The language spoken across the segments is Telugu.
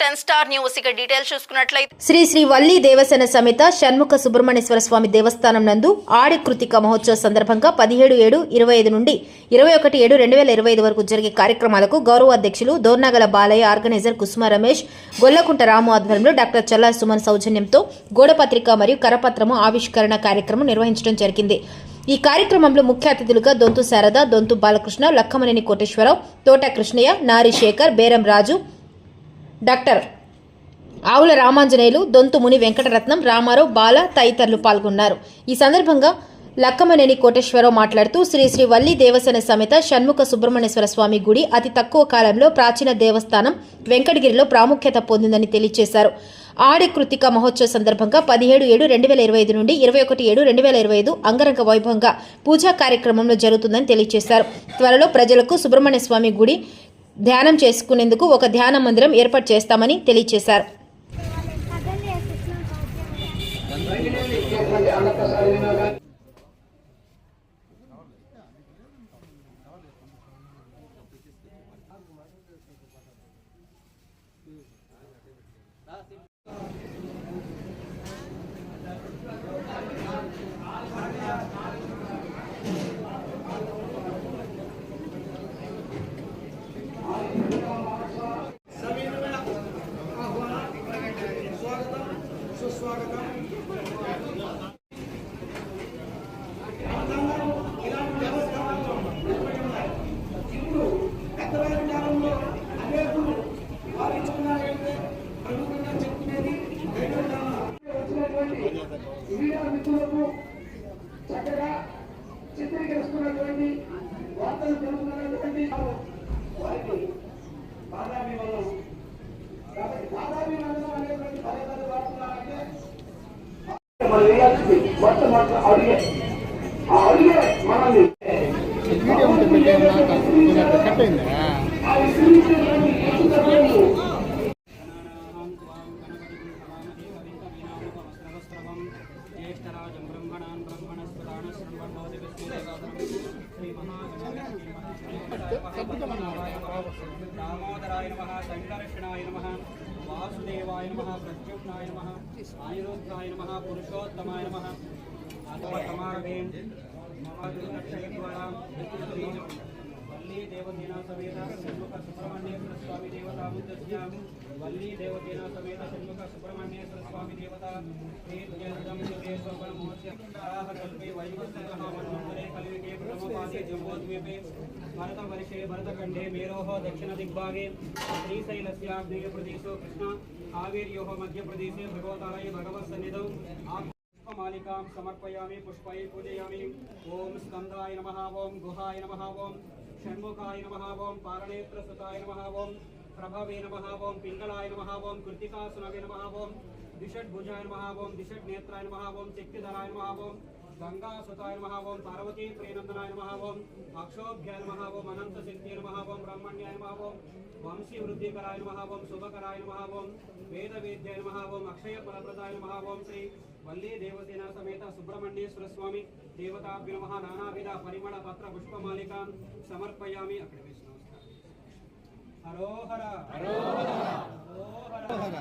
Ten star news. ఇక డీటెయిల్స్ చూసుకున్నట్లయితే శ్రీ శ్రీ వల్లి దేవసేన సమేత షణ్ముఖ సుబ్రహ్మణ్యేశ్వర స్వామి దేవస్థానం నందు ఆడి కృతిక మహోత్సవ సందర్భంగా పదిహేడు ఏడు ఇరవై ఐదు నుండి ఇరవై ఒకటి ఏడు రెండు వేల ఇరవై ఐదు వరకు జరిగే కార్యక్రమాలకు గౌరవ అధ్యక్షులు దోర్నగల బాలయ్య ఆర్గనైజర్ కుసుమ రమేష్ గొల్లకుంట రాము ఆధ్వర్యంలో డాక్టర్ చల్లా సుమన్ సౌజన్యంతో గోడపత్రిక మరియు కరపత్రము ఆవిష్కరణ కార్యక్రమం నిర్వహించడం జరిగింది. ఈ కార్యక్రమంలో ముఖ్య అతిథులుగా దొంతు శారద దొంతు బాలకృష్ణ లక్కమనేని కోటేశ్వరరావు తోట కృష్ణయ్య నారి శేఖర్ బేరం రాజు డాక్టర్ ఆవుల రామాంజనేయులు దొంతుముని వెంకటరత్నం రామారావు బాల తదితరులు పాల్గొన్నారు. ఈ సందర్భంగా లక్కమనేని కోటేశ్వరరావు మాట్లాడుతూ శ్రీ శ్రీ వల్లి దేవసేన సమేత షణ్ముఖ సుబ్రహ్మణ్యేశ్వర స్వామి గుడి అతి తక్కువ కాలంలో ప్రాచీన దేవస్థానం వెంకటగిరిలో ప్రాముఖ్యత పొందిందని తెలియజేశారు ఆడి కృతిక మహోత్సవ సందర్భంగా పదిహేడు ఏడు రెండు వేల ఇరవై ఐదు నుండి ఇరవై ఒకటి ఏడు రెండు వేల ఇరవై ఐదు అంగరంగ వైభవంగా పూజా కార్యక్రమంలో జరుగుతుందని తెలియజేశారు త్వరలో ప్రజలకు సుబ్రహ్మణ్య స్వామి గుడి ధ్యానం చేసుకునేందుకు ఒక ధ్యాన మందిరం ఏర్పాటు చేస్తామని తెలియజేశారు ನಮ್ಮ ರಿಯಾಯಿತಿ ಮತ್ತೆ ಮಾತ್ರ ಅವರಿಗೆ ಅವರಿಗೆ ಮನವಿ दामोदराय नमः शङ्करकृष्णाय नमः బ్రహ్మణాన్ బ్రహ్మణస్పదాన శృణ్వన్నోతి శ్రీ దామోదరాయ నమ సంకర్షణాయ నమ వాసుదేవాయ నమ ప్రద్యుమ్నాయ నమ అనిరుద్ధాయ నమ పురుషోత్తమాయ నమ సమారభేం వల్లీ దేవసేనా సమేత షణ్ముఖ సుబ్రహ్మణ్యేశ్వర స్వామి దేవతాముద్య వల్లీ దేవసేనా సమేత షణ్ముఖ సుబ్రహ్మణ్యేశ్వర స్వామి దేవత కల్పే दिग्भागे जम्बोद्वीपे भरतवर्षे भरतखण्डे मेरोः दक्षिणदिग्भागे श्रीशैलस्याग्नेयप्रदेशो कृष्ण आवेर्योः मध्यप्रदेशे भगवताय भगवत्सन्निधौ पुष्पमालिकां समर्पयामि पुष्पै पूजयामि ॐ स्कन्दाय नमः ॐ गुहाय नमः ॐ षण्मुखाय नमः ॐ पारणेत्रसुताय नमः ॐ प्रभवे नमः ॐ पिङ्गलाय नमः ॐ कृतिकासुनवे नमः ॐ दिषड्भुजाय नमः ॐ दिषड्नेत्राय नमः ॐ शक्तिधराय नमः ॐ గంగా సుతాయ మహాభవం పార్వతీ ప్రేనందనాయ మహాభవం అక్షోభ్యాయ మహాభవం అనంత శక్తియ మహాభవం బ్రహ్మణ్యాయ మహాభవం వంశీ వృద్ధికరాయ మహాభవం శుభకరాయ మహాభవం వేద వేద్యాయ మహాభవం అక్షయ ఫలప్రదాయ మహాభవం శ్రీ వల్లీ దేవసేన సమేత సుబ్రహ్మణ్యేశ్వర స్వామి దేవతాభ్య నమ నానావిధ పరిమళ పత్ర పుష్పమాలిక సమర్పయామి. అక్కడ విష్ణు హరోహర హరోహర హరోహర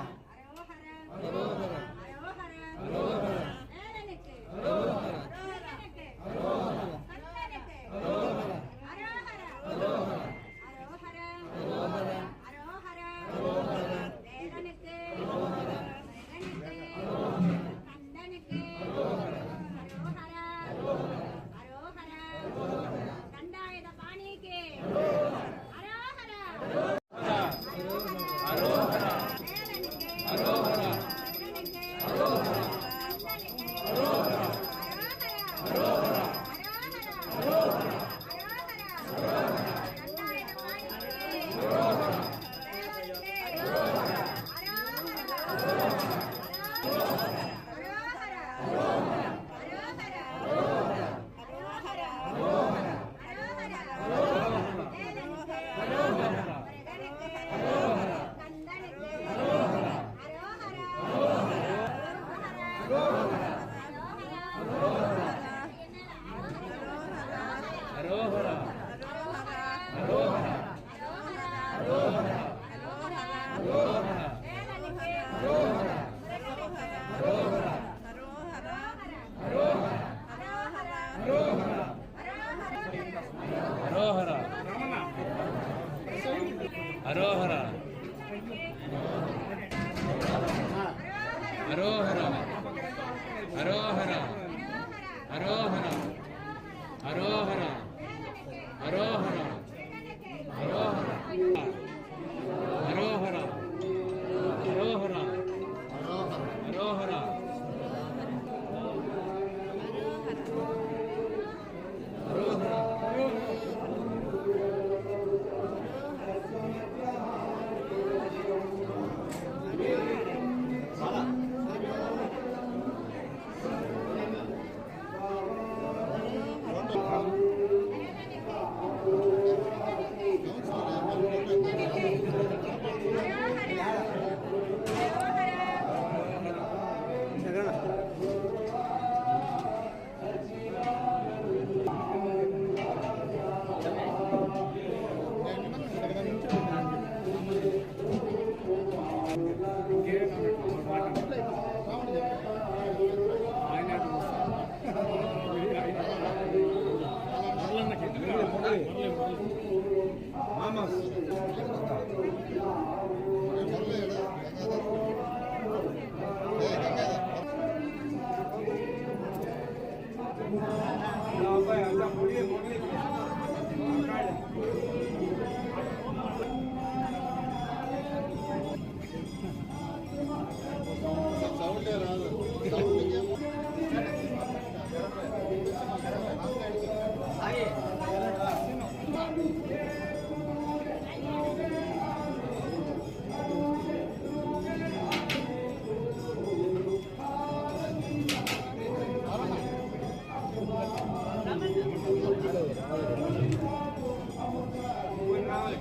Quên ơi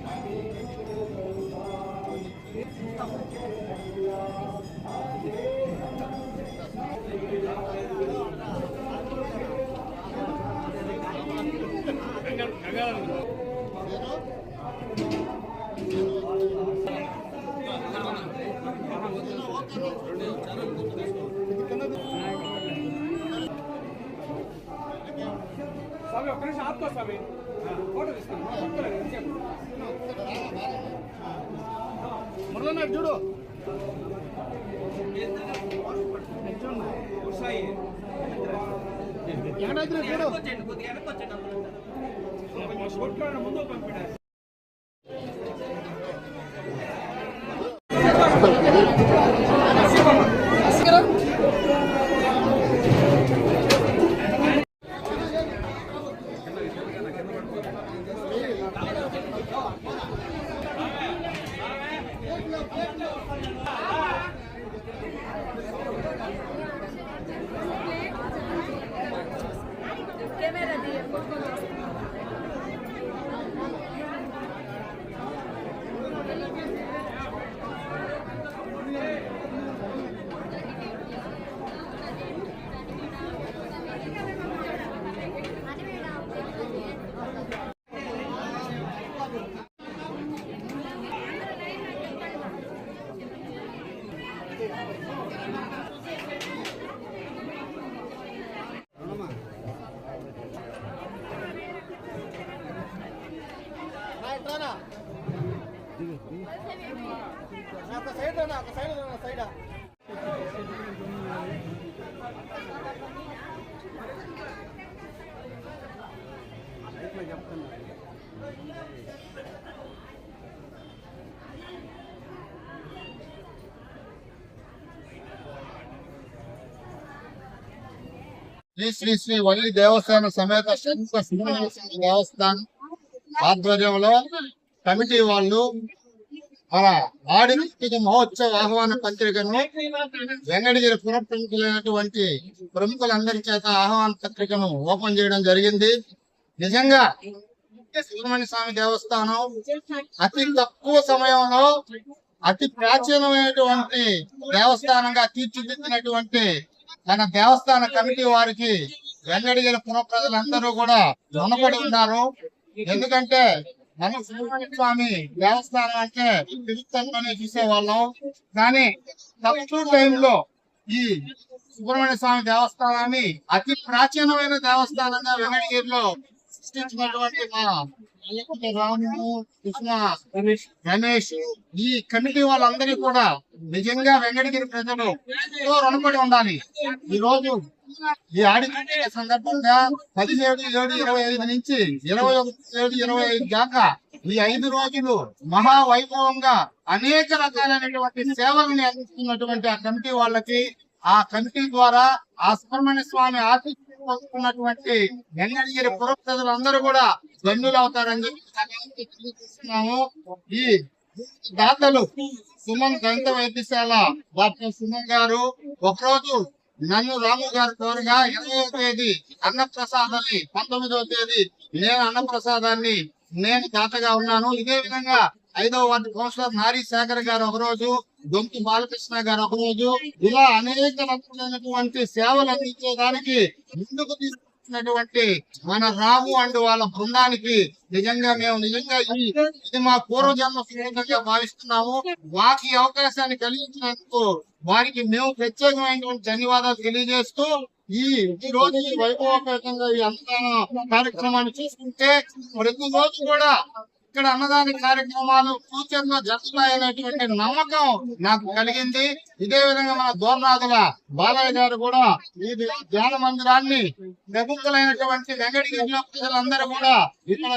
ఒక్క నిమిషం ఆపుకో స్వామి ఫోటో తీసుకున్నాను మురళ నాకు చూడు. ఎక్కడ చూడు కొద్దిగా ముందు పంపిడారు శ్రీ శ్రీ శ్రీ వల్లి దేవస్థాన సమేత శంఖ సింహ దేవస్థానం. ఆధ్వర్యంలో కమిటీ వాళ్ళు మన ఆడిన మహోత్సవ ఆహ్వాన పత్రికను వెంకటగిరి పురప్రముఖులైనటువంటి ప్రముఖులందరి చేత ఆహ్వాన పత్రికను ఓపెన్ చేయడం జరిగింది. నిజంగా సుబ్రహ్మణ్య స్వామి దేవస్థానం అతి తక్కువ సమయంలో అతి ప్రాచీనమైనటువంటి దేవస్థానంగా తీర్చిదిద్దినటువంటి మన దేవస్థాన కమిటీ వారికి వెంకటగిరి పుర ప్రజలందరూ కూడా రుణపడి ఉన్నారు. ఎందుకంటే మన సుబ్రహ్మణ్య స్వామి దేవస్థానం అంటే తిరుత్తలోనే చూసేవాళ్ళం. కానీ తక్కువ టైంలో ఈ సుబ్రహ్మణ్య స్వామి దేవస్థానాన్ని అతి ప్రాచీనమైన దేవస్థానంగా వెంకటగిరిలో సృష్టించినటువంటి మా అయ్యప్ప రాము కృష్ణ గణేష్ ఈ కమిటీ వాళ్ళందరికీ కూడా నిజంగా వెంకటగిరి ప్రజలు ఎంతో రుణపడి ఉండాలి. ఈ రోజు ఈ ఆడిన సందర్భంగా పదిహేడు ఏడు ఇరవై ఐదు నుంచి ఇరవై ఒకటి ఏడు ఇరవై ఐదు దాకా ఈ ఐదు రోజులు మహా వైభవంగా అనేక రకాలైనటువంటి సేవల్ని అందిస్తున్నటువంటి ఆ కమిటీ వాళ్ళకి ఆ కమిటీ ద్వారా ఆ సుబ్రహ్మణ్య స్వామి ఆశీస్సులు పొందుతున్నటువంటి వెంకటగిరి పుర ప్రజలందరూ కూడా ధన్యులు అవుతారని చెప్పి తెలియజేస్తున్నాము. ఈ దాతలు సుమన్ దంత వైద్యశాల డాక్టర్ సుమన్ గారు ఒకరోజు నన్ను రాము గారి కోరగా ఇరవై తేదీ అన్నప్రసాదాన్ని పంతొమ్మిదవ తేదీ నేను అన్నప్రసాదాన్ని నేను తాతగా ఉన్నాను. ఇదే విధంగా ఐదవ వార్డు కౌన్సిలర్ నారీ శేఖర్ గారు ఒక రోజు బాలకృష్ణ గారు ఒక రోజు ఇలా అనేక రకమైనటువంటి సేవలు అందించేదానికి ముందుకు తీసుకున్నటువంటి మన రాము అండ్ వాళ్ళ బృందానికి నిజంగా మేము నిజంగా ఇది మా పూర్వజన్మ స్నేహితంగా భావిస్తున్నాము. వారికి అవకాశాన్ని కలిగించినందుకు వారికి మేము ప్రత్యేకమైనటువంటి ధన్యవాదాలు తెలియజేస్తూ ఈ ఈ రోజు ఈ వైభవపేతంగా ఈ అన్నదాన కార్యక్రమాన్ని చూసుకుంటే ప్రతి రోజు కూడా ఇక్కడ అన్నదాన కార్యక్రమాలు ఫ్యూచర్లో జరుగుతాయనేటువంటి నమ్మకం నాకు కలిగింది. ఇదే విధంగా మన దోర్నాథుల బాలయ్య గారు కూడా ఈ ధ్యాన మందిరాన్ని ప్రముఖులైనటువంటి వెంకటగిరిలో ప్రజలందరూ కూడా ఇక్కడ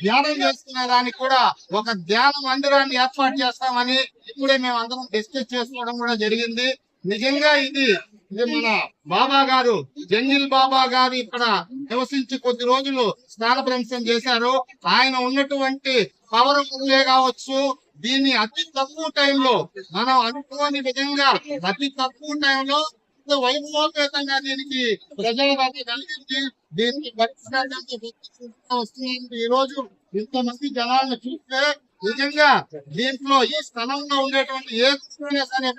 ధ్యానం చేసుకునే దానికి కూడా ఒక ధ్యాన మందిరాన్ని ఏర్పాటు చేస్తామని ఇప్పుడే మేము అందరం డిస్కస్ చేసుకోవడం కూడా జరిగింది. నిజంగా ఇది ఇది మన బాబా గారు జంగిల్ బాబా గారు ఇక్కడ నివసించి కొద్ది రోజులు స్నాన ప్రవేశం చేశారు. ఆయన ఉన్నటువంటి పవర్ కావచ్చు దీన్ని అతి తక్కువ టైంలో మనం అనుకోని విధంగా అతి తక్కువ టైంలో వైభవోపేతంగా దీనికి ప్రజల కలిగింది దీనికి వస్తుంది ఈ రోజు ఇంతమంది జనాలను చూస్తే నిజంగా దీంట్లో ఈ స్థలంలో ఉండేటువంటి ఏ సరే అనే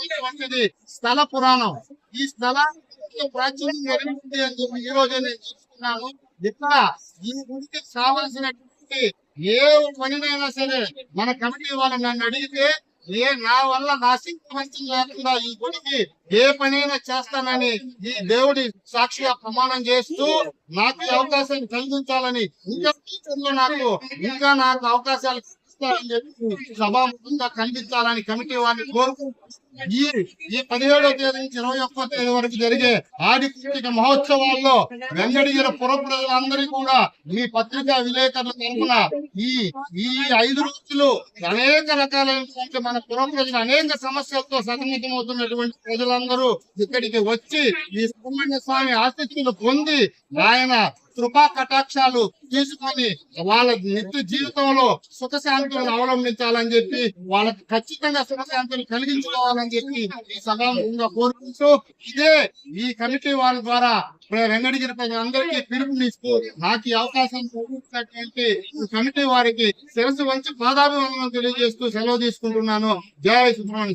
ప్రాచీనమైనటువంటిది స్థల పురాణం. ఈ స్థల ప్రాచీనం జరిగింది అని చెప్పి ఈ రోజే నేను చూస్తున్నాను ఇక్కడ ఈ గుడికి కావలసినటువంటి ఏ పనినైనా సరే మన కమిటీ వాళ్ళు నన్ను అడిగితే ఏ నా వల్ల నా శక్తి మంచి లేకుండా ఈ గుడికి ఏ పనైనా చేస్తానని ఈ దేవుడి సాక్షిగా ప్రమాణం చేస్తూ నాకు అవకాశం కలిగించాలని ఇంకా future లో నాకు ఇంకా నాకు అవకాశాలు ఇస్తారని చెప్పి సభాముఖంగా ఖండించాలని కమిటీ వారిని కోరుకుంటున్నాను. ఈ ఈ పదిహేడవ తేదీ నుంచి ఇరవై ఒక్కో తేదీ వరకు జరిగే ఆది మహోత్సవాల్లో వెంకటగిరి పుర ప్రజలందరికీ కూడా మీ పత్రికా విలేకరుల తరఫున ఈ ఈ ఐదు రోజులు అనేక రకాలైనటువంటి మన పుర ప్రజలు అనేక సమస్యలతో సతమతమవుతున్నటువంటి ప్రజలందరూ ఇక్కడికి వచ్చి ఈ సుబ్రహ్మణ్య స్వామి ఆసక్తిని పొంది ఆయన కృపా కటాక్షాలు తీసుకొని వాళ్ళ నిత్య జీవితంలో సుఖశాంతులను అవలంబించాలని చెప్పి వాళ్ళకి ఖచ్చితంగా సుఖశాంతులు కలిగించుకోవాలని చెప్పి ఈ సభాముఖంగా కోరుకుంటూ ఇదే ఈ కమిటీ వాళ్ళ ద్వారా వెంకటగిరి ప్రజలందరికీ పిలుపునిస్తూ నాకు ఈ అవకాశం కలిగించినటువంటి కమిటీ వారికి శిరస్సు వంచి పాదాభివందనం తెలియజేస్తూ సెలవు తీసుకుంటున్నాను. జయ సుబ్రహ్మణ్య.